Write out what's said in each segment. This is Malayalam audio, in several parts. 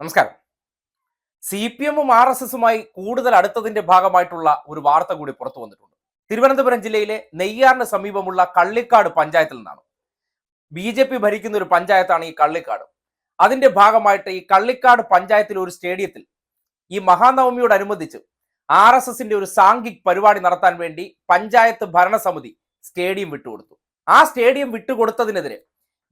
നമസ്കാരം. സി പി എമ്മും ആർ എസ് എസുമായി കൂടുതൽ അടുത്തതിന്റെ ഭാഗമായിട്ടുള്ള ഒരു വാർത്ത കൂടി പുറത്തു വന്നിട്ടുണ്ട്. തിരുവനന്തപുരം ജില്ലയിലെ നെയ്യാറിന് സമീപമുള്ള കള്ളിക്കാട് പഞ്ചായത്തിൽ നിന്നാണ്. ബി ജെ പി ഭരിക്കുന്ന ഒരു പഞ്ചായത്താണ് ഈ കള്ളിക്കാട്. അതിന്റെ ഭാഗമായിട്ട് ഈ കള്ളിക്കാട് പഞ്ചായത്തിലെ ഒരു സ്റ്റേഡിയത്തിൽ ഈ മഹാനവമിയോടനുബന്ധിച്ച് ആർ എസ് എസിന്റെ ഒരു സാംഘിക് പരിപാടി നടത്താൻ വേണ്ടി പഞ്ചായത്ത് ഭരണസമിതി സ്റ്റേഡിയം വിട്ടുകൊടുത്തു. ആ stadium വിട്ടുകൊടുത്തതിനെതിരെ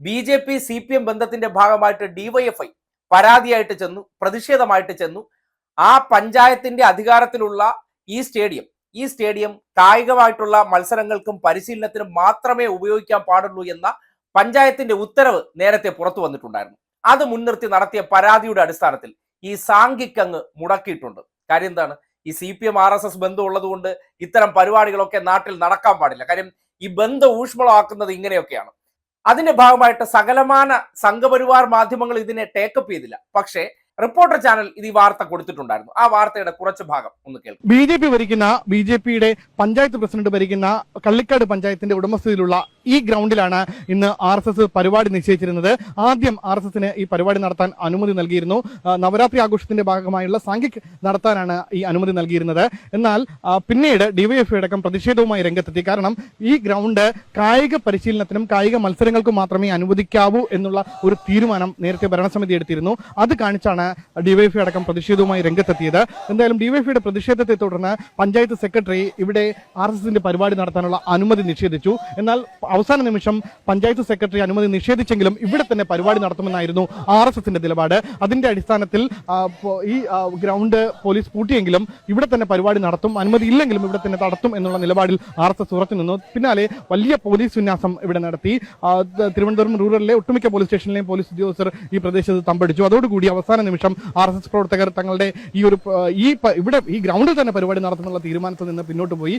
B J P C P M ബന്ധത്തിന്റെ ഭാഗമായിട്ട് ഡിവൈഎഫ്ഐ പരാതിയായിട്ട് ചെന്നു പ്രതിഷേധമായിട്ട് ചെന്നു. ആ പഞ്ചായത്തിന്റെ അധികാരത്തിലുള്ള ഈ സ്റ്റേഡിയം ഈ സ്റ്റേഡിയം കായികമായിട്ടുള്ള മത്സരങ്ങൾക്കും പരിശീലനത്തിനും മാത്രമേ ഉപയോഗിക്കാൻ പാടുള്ളൂ എന്ന പഞ്ചായത്തിന്റെ ഉത്തരവ് നേരത്തെ പുറത്തു വന്നിട്ടുണ്ടായിരുന്നു. അത് മുൻനിർത്തി നടത്തിയ പരാതിയുടെ അടിസ്ഥാനത്തിൽ ഈ സാംഘിക് അങ്ങ് മുടക്കിയിട്ടുണ്ട്. കാര്യം എന്താണ്? ഈ C P M R S S ബന്ധം ഉള്ളതുകൊണ്ട് ഇത്തരം പരിപാടികളൊക്കെ നാട്ടിൽ നടക്കാൻ പാടില്ല. കാര്യം ഈ ബന്ധം ഊഷ്മളമാക്കുന്നത് ഇങ്ങനെയൊക്കെയാണ്. അതിന്റെ ഭാഗമായിട്ട് സകലമാന സംഘപരിവാർ മാധ്യമങ്ങൾ ഇതിനെ ടേക്കപ്പ് ചെയ്തില്ല. പക്ഷേ റിപ്പോർട്ടർ ചാനൽ ഇത് ഈ വാർത്ത കൊടുത്തിട്ടുണ്ടായിരുന്നു. ആ വാർത്തയുടെ കുറച്ച് ഭാഗം ഒന്ന് കേൾക്കും. ബി ജെ പി ഭരിക്കുന്ന ബി ജെ പിയുടെ പഞ്ചായത്ത് പ്രസിഡന്റ് ഭരിക്കുന്ന കള്ളിക്കാട് പഞ്ചായത്തിന്റെ ഉടമസ്ഥതയിലുള്ള ഈ ഗ്രൗണ്ടിലാണ് ഇന്ന് ആർ എസ് എസ് പരിപാടി നിശ്ചയിച്ചിരുന്നത്. ആദ്യം ആർ എസ് എസിന് ഈ പരിപാടി നടത്താൻ അനുമതി നൽകിയിരുന്നു. നവരാത്രി ആഘോഷത്തിന്റെ ഭാഗമായുള്ള സാങ്കിക് നടത്താനാണ് ഈ അനുമതി നൽകിയിരുന്നത്. എന്നാൽ പിന്നീട് ഡിവൈഎഫ്ഐ അടക്കം പ്രതിഷേധവുമായി രംഗത്തെത്തി. കാരണം ഈ ഗ്രൗണ്ട് കായിക പരിശീലനത്തിനും കായിക മത്സരങ്ങൾക്കും മാത്രമേ അനുവദിക്കാവൂ എന്നുള്ള ഒരു തീരുമാനം നേരത്തെ ഭരണസമിതി എടുത്തിരുന്നു. അത് കാണിച്ചാണ് ഡിവൈഎഫ്ഐ അടക്കം പ്രതിഷേധവുമായി രംഗത്തെത്തിയത്. എന്തായാലും ഡിവൈഎഫ്ഐയുടെ പ്രതിഷേധത്തെ തുടർന്ന് പഞ്ചായത്ത് സെക്രട്ടറി ഇവിടെ ആർ എസ് എസിന്റെ പരിപാടി നടത്താനുള്ള അനുമതി നിഷേധിച്ചു. എന്നാൽ അവസാന നിമിഷം പഞ്ചായത്ത് സെക്രട്ടറി അനുമതി നിഷേധിച്ചെങ്കിലും ഇവിടെ തന്നെ പരിപാടി നടത്തുമെന്നായിരുന്നു ആർ എസ് എസിന്റെ നിലപാട്. അതിന്റെ അടിസ്ഥാനത്തിൽ ഈ ഗ്രൗണ്ട് പോലീസ് പൂട്ടിയെങ്കിലും ഇവിടെ തന്നെ പരിപാടി നടത്തും അനുമതി ഇല്ലെങ്കിലും ഇവിടെ തന്നെ നടത്തും എന്നുള്ള നിലപാടിൽ ആർ എസ് എസ് ഉറച്ചു നിന്നു. പിന്നാലെ വലിയ പോലീസ് വിന്യാസം ഇവിടെ നടത്തി. തിരുവനന്തപുരം റൂറലിലെ ഒട്ടുമിക്ക പോലീസ് സ്റ്റേഷനിലെയും പോലീസ് ഉദ്യോഗസ്ഥർ ഈ പ്രദേശത്ത് തമ്പടിച്ചു. അതോടുകൂടി അവസാന നിമിഷം ആർ എസ് എസ് പ്രവർത്തകർ തങ്ങളുടെ ഈ ഒരു ഈ ഇവിടെ ഈ ഗ്രൗണ്ടിൽ തന്നെ പരിപാടി നടത്തുന്നുള്ള തീരുമാനത്തിൽ നിന്ന് പിന്നോട്ട് പോയി.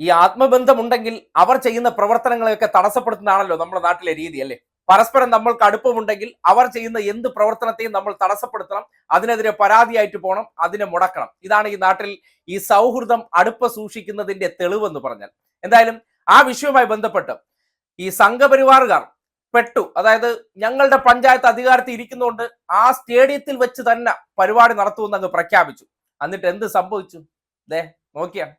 ഈ ആത്മബന്ധമുണ്ടെങ്കിൽ അവർ ചെയ്യുന്ന പ്രവർത്തനങ്ങളെയൊക്കെ തടസ്സപ്പെടുത്തുന്നതാണല്ലോ നമ്മുടെ നാട്ടിലെ രീതി അല്ലേ? പരസ്പരം നമ്മൾക്ക് അടുപ്പമുണ്ടെങ്കിൽ അവർ ചെയ്യുന്ന എന്ത് പ്രവർത്തനത്തെയും നമ്മൾ തടസ്സപ്പെടുത്തണം അതിനെതിരെ പരാതിയായിട്ട് പോകണം അതിനെ മുടക്കണം. ഇതാണ് ഈ നാട്ടിൽ ഈ സൗഹൃദം അടുപ്പ സൂക്ഷിക്കുന്നതിന്റെ തെളിവെന്ന് പറഞ്ഞാൽ. എന്തായാലും ആ വിഷയവുമായി ബന്ധപ്പെട്ട് ഈ സംഘപരിവാറുകാർ പെട്ടു. അതായത് ഞങ്ങളുടെ പഞ്ചായത്ത് അധികാരത്തിൽ ഇരിക്കുന്നതുകൊണ്ട് ആ സ്റ്റേഡിയത്തിൽ വെച്ച് തന്നെ പരിപാടി നടത്തുമെന്ന് അങ്ങ് പ്രഖ്യാപിച്ചു. എന്നിട്ട് എന്ത് സംഭവിച്ചു? ദേ നോക്കിയാണ്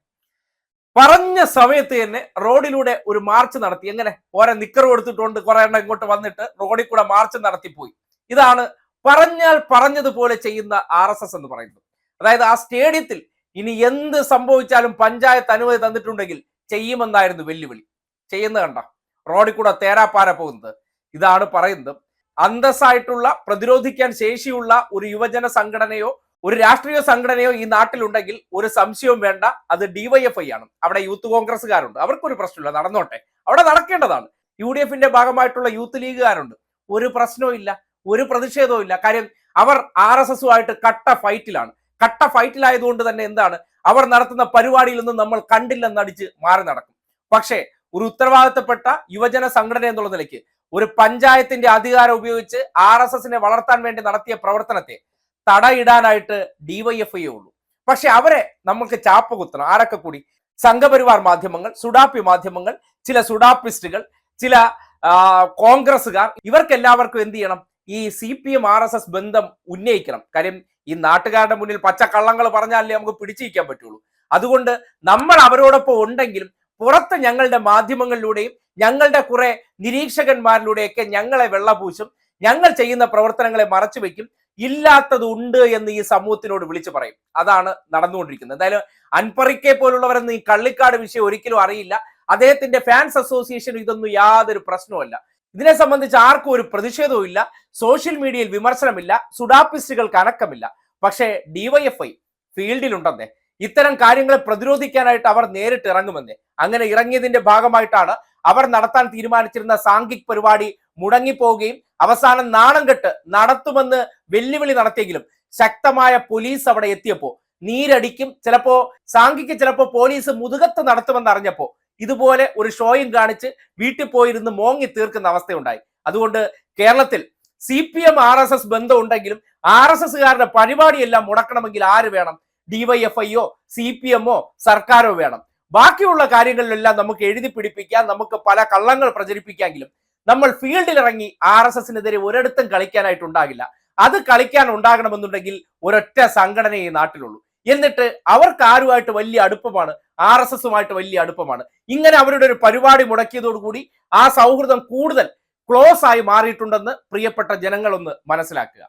പറഞ്ഞ സമയത്ത് തന്നെ റോഡിലൂടെ ഒരു മാർച്ച് നടത്തി. എങ്ങനെ? ഓരോ നിക്കർ കൊടുത്തിട്ടുണ്ട് കുറെ എണ്ണം ഇങ്ങോട്ട് വന്നിട്ട് റോഡിൽ കൂടെ മാർച്ച് നടത്തിപ്പോയി ഇതാണ് പറഞ്ഞാൽ പറഞ്ഞതുപോലെ ചെയ്യുന്ന ആർ എസ് എസ് എന്ന് പറയുന്നത്. അതായത് ആ സ്റ്റേഡിയത്തിൽ ഇനി എന്ത് സംഭവിച്ചാലും പഞ്ചായത്ത് അനുമതി തന്നിട്ടുണ്ടെങ്കിൽ ചെയ്യുമെന്നായിരുന്നു വെല്ലുവിളി. ചെയ്യുന്ന കണ്ട? റോഡിൽ കൂടെ തേരാപ്പാര പോകുന്നത്. ഇതാണ് പറയുന്നത്. അന്തസ്സായിട്ടുള്ള പ്രതിരോധിക്കാൻ ശേഷിയുള്ള ഒരു യുവജന സംഘടനയോ ഒരു രാഷ്ട്രീയ സംഘടനയോ ഈ നാട്ടിലുണ്ടെങ്കിൽ ഒരു സംശയവും വേണ്ട. അത് ഡിവൈഎഫ്ഐ ആണ്. അവിടെ യൂത്ത് കോൺഗ്രസ്സുകാരുണ്ട്. അവർക്കൊരു പ്രശ്നമില്ല. നടന്നോട്ടെ. അവിടെ നടക്കേണ്ടതാണ്. യു ഡി എഫിന്റെ ഭാഗമായിട്ടുള്ള യൂത്ത് ലീഗുകാരുണ്ട്. ഒരു പ്രശ്നവും ഇല്ല. ഒരു പ്രതിഷേധവും ഇല്ല. കാര്യം അവർ ആർ എസ് എസുമായിട്ട് കട്ട ഫൈറ്റിലാണ്. കട്ട ഫൈറ്റിലായതുകൊണ്ട് തന്നെ എന്താണ്? അവർ നടത്തുന്ന പരിപാടിയിൽ നിന്നും നമ്മൾ കണ്ടില്ലെന്നടിച്ച് മാറി നടക്കും. പക്ഷേ ഒരു ഉത്തരവാദിത്തപ്പെട്ട യുവജന സംഘടന എന്നുള്ള നിലയ്ക്ക് ഒരു പഞ്ചായത്തിന്റെ അധികാരം ഉപയോഗിച്ച് ആർ എസ് എസിനെ വളർത്താൻ വേണ്ടി നടത്തിയ പ്രവർത്തനത്തെ തടയിടാനായിട്ട് ഡിവൈഎഫ്ഐ ഉള്ളൂ. പക്ഷെ അവരെ നമുക്ക് ചാപ്പ കുത്തണം. ആരൊക്കെ കൂടി? സംഘപരിവാർ മാധ്യമങ്ങൾ സുഡാപ്പി മാധ്യമങ്ങൾ ചില സുഡാപ്പിസ്റ്റുകൾ ചില കോൺഗ്രസ്സുകാർ ഇവർക്കെല്ലാവർക്കും എന്ത് ചെയ്യണം? ഈ C P M R S S ബന്ധം ഉന്നയിക്കണം. കാര്യം ഈ നാട്ടുകാരുടെ മുന്നിൽ പച്ചക്കള്ളങ്ങൾ പറഞ്ഞാലേ നമുക്ക് പിടിച്ചിരിക്കാൻ പറ്റുള്ളൂ. അതുകൊണ്ട് നമ്മൾ അവരോടൊപ്പം ഉണ്ടെങ്കിലും പുറത്ത് ഞങ്ങളുടെ മാധ്യമങ്ങളിലൂടെയും ഞങ്ങളുടെ കുറെ നിരീക്ഷകന്മാരിലൂടെയൊക്കെ ഞങ്ങളെ വെള്ളപൂശും. ഞങ്ങൾ ചെയ്യുന്ന പ്രവർത്തനങ്ങളെ മറച്ചു വെക്കും ഇല്ലാത്തത് ഉണ്ട് എന്ന് ഈ സമൂഹത്തിനോട് വിളിച്ചു പറയും. അതാണ് നടന്നുകൊണ്ടിരിക്കുന്നത്. എന്തായാലും അൻപറിക്കെ പോലുള്ളവരെന്ന് ഈ കള്ളിക്കാട് വിഷയം ഒരിക്കലും അറിയില്ല. അദ്ദേഹത്തിന്റെ ഫാൻസ് അസോസിയേഷൻ ഇതൊന്നും യാതൊരു പ്രശ്നവുമല്ല. ഇതിനെ സംബന്ധിച്ച് ആർക്കും ഒരു പ്രതിഷേധവും ഇല്ല. സോഷ്യൽ മീഡിയയിൽ വിമർശനമില്ല. സുഡാപ്പിസ്റ്റുകൾക്ക് അനക്കമില്ല. പക്ഷേ ഡിവൈഎഫ്ഐ ഫീൽഡിലുണ്ടെന്നേ. ഇത്തരം കാര്യങ്ങളെ പ്രതിരോധിക്കാനായിട്ട് അവർ നേരിട്ട് ഇറങ്ങുമെന്നേ. അങ്ങനെ ഇറങ്ങിയതിന്റെ ഭാഗമായിട്ടാണ് അവർ നടത്താൻ തീരുമാനിച്ചിരുന്ന സാംഘിക് പരിപാടി മുടങ്ങിപ്പോവുകയും അവസാനം നാണം കെട്ട് നടത്തുമെന്ന് വെല്ലുവിളി നടത്തിയെങ്കിലും ശക്തമായ പോലീസ് അവിടെ എത്തിയപ്പോ നീരടിക്കും. ചിലപ്പോ സാംഘിക്ക് ചിലപ്പോ പോലീസ് മുതുകത്ത് നടത്തുമെന്ന് അറിഞ്ഞപ്പോ ഇതുപോലെ ഒരു ഷോയും കാണിച്ച് വീട്ടിൽ പോയിരുന്ന് മോങ്ങി തീർക്കുന്ന അവസ്ഥയുണ്ടായി. അതുകൊണ്ട് കേരളത്തിൽ C P M R S S ബന്ധമുണ്ടെങ്കിലും R S എസ്സുകാരുടെ പരിപാടിയെല്ലാം മുടക്കണമെങ്കിൽ ആര് വേണം? ഡിവൈഎഫ്ഐയോ സി പി എമ്മോ സർക്കാരോ വേണം. ബാക്കിയുള്ള കാര്യങ്ങളിലെല്ലാം നമുക്ക് എഴുതി പിടിപ്പിക്കാം. നമുക്ക് പല കള്ളങ്ങൾ പ്രചരിപ്പിക്കാമെങ്കിലും നമ്മൾ ഫീൽഡിൽ ഇറങ്ങി ആർ എസ് എസിനെതിരെ ഒരിടത്തും കളിക്കാനായിട്ടുണ്ടാകില്ല. അത് കളിക്കാൻ ഉണ്ടാകണമെന്നുണ്ടെങ്കിൽ ഒരൊറ്റ സംഘടന ഈ നാട്ടിലുള്ളൂ. എന്നിട്ട് അവർക്ക് ആരുമായിട്ട് വലിയ അടുപ്പമാണ്? ആർ എസ് എസുമായിട്ട് വലിയ അടുപ്പമാണ്. ഇങ്ങനെ അവരുടെ ഒരു പരിപാടി മുടക്കിയതോടുകൂടി ആ സൗഹൃദം കൂടുതൽ ക്ലോസ് ആയി മാറിയിട്ടുണ്ടെന്ന് പ്രിയപ്പെട്ട ജനങ്ങളൊന്ന് മനസ്സിലാക്കുക.